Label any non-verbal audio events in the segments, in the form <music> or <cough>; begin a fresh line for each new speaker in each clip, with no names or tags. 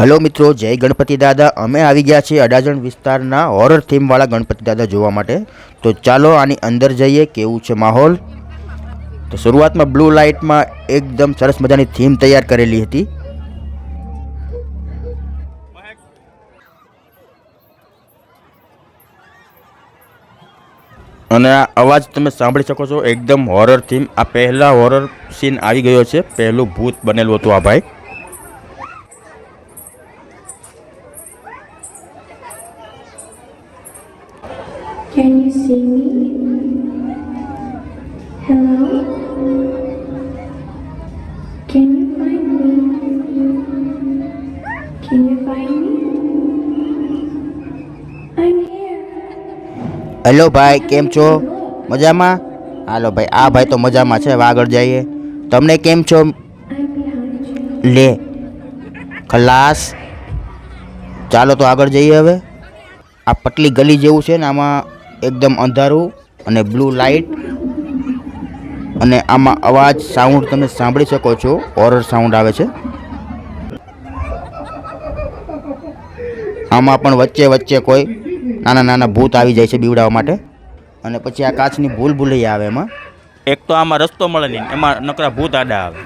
Hello મિત્રો, જય ગણપતિ દાદા. અમે આવી ગયા છીએ અડાજણ વિસ્તારના હોરર થીમવાળા ગણપતિ દાદા જોવા માટે. તો ચાલો આની અંદર જઈએ, કેવું છે માહોલ? તો શરૂઆતમાં બ્લુ લાઇટમાં એકદમ સરસ મજાની થીમ તૈયાર કરેલી હતી. અને આ અવાજ તમે સાંભળી શકો છો, એકદમ હોરર થીમ આ પહેલા હોરર સીન આવી ગયો છે. પહેલું ભૂત બનેલું હતું આ ભાઈ.
Can you see me? Hello? Can you find me? Can you find me? I'm here.
Hello ભાઈ કેમ છો મજામાં હાલો ભાઈ આ ભાઈ તો મજામાં છે હવે આગળ જઈએ તમને કેમ છો. લે ખલાસ ચાલો તો આગળ જઈએ હવે આ પટલી ગલી જેવું છે ને આમાં એકદમ અંધારું અને બ્લુ લાઇટ અને આમાં અવાજ સાઉન્ડ તમે સાંભળી શકો છો. હોરર સાઉન્ડ આવે છે. આમાં પણ વચ્ચે વચ્ચે કોઈ નાના નાના ભૂત આવી જાય છે બીવડાવવા માટે. અને પછી આ કાચની ભૂલ ભૂલૈયા આવે એમાં. એક તો આમાં રસ્તો મળે નહીં એમાં નકરા ભૂત આડા આવે.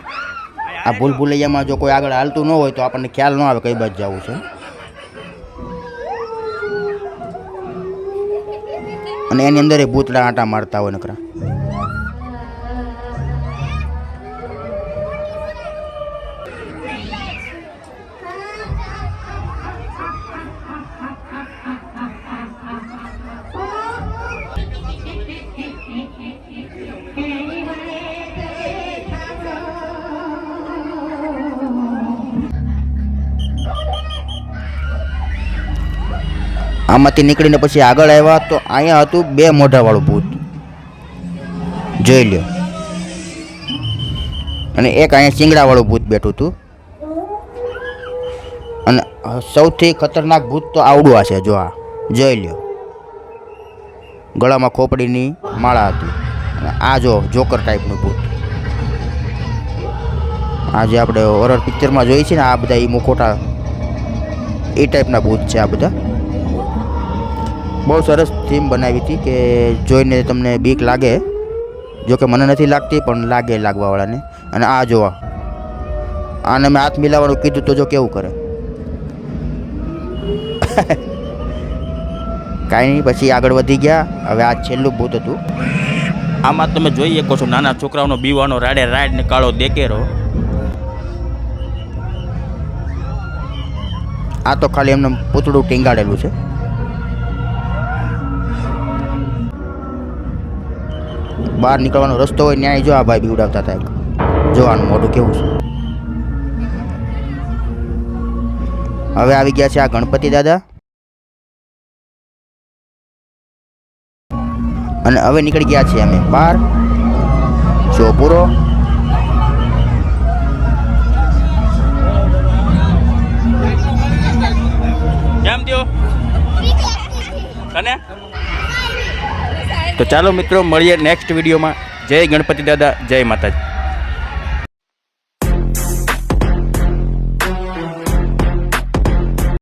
આ ભૂલ ભૂલૈયામાં જો કોઈ આગળ હાલતું ન હોય તો આપણને ખ્યાલ ન આવે કઈ બાજુ જવું છે. અને એની અંદર એ ભૂતડા આંટા મારતા હોય નકરા. આમાંથી નીકળીને પછી આગળ આવ્યા તો અહીંયા હતું બે મોઢાવાળું ભૂત. જોઈ લ્યો. અને એક અહીંયા ચીંગડાવાળું ભૂત બેઠું હતું. અને સૌથી ખતરનાક ભૂત તો આવડું છે જો આ. જોઈ લ્યો. ગળામાં ખોપડીની માળા હતી. અને આ જો જોકર ટાઈપનું ભૂત. આ જે આપણે હોરર પિક્ચરમાં જોઈએ છીએ ને, આ બધા એ મુખોટા એ ટાઈપના ભૂત છે આ બધા. બહુ સરસ થીમ બનાવી હતી કે જોઈને તમને બીક લાગે જો કે મને નથી લાગતી પણ લાગે લાગવાવાળાને. અને આ જોવા. આને મેં હાથ મિલાવવાનું કીધું તો જો કેવું કરે. <laughs> કાંઈ નહીં પછી આગળ વધી ગયા. હવે આ છેલ્લું ભૂત હતું. આમાં તમે જોઈ શકો છો નાના છોકરાઓનો બીવાનો રાડે રાડ ને કાળો દેકેરો. આ તો ખાલી એમને પૂતળું ટીંગાડેલું છે. બહાર નીકળવાનો રસ્તો હોય ન્યાય જો આ ભાઈ બીવડાવતા હતા એક. જોવાનું મોઢું કેવું છે? હવે આવી ગયા છે આ ગણપતિ દાદા. અને હવે નીકળી ગયા છીએ અમે બહાર. શો
કેમ થયો? તને?
તો ચાલો મિત્રો મળીએ નેક્સ્ટ વિડીયોમાં જય ગણપતિ દાદા જય માતાજી.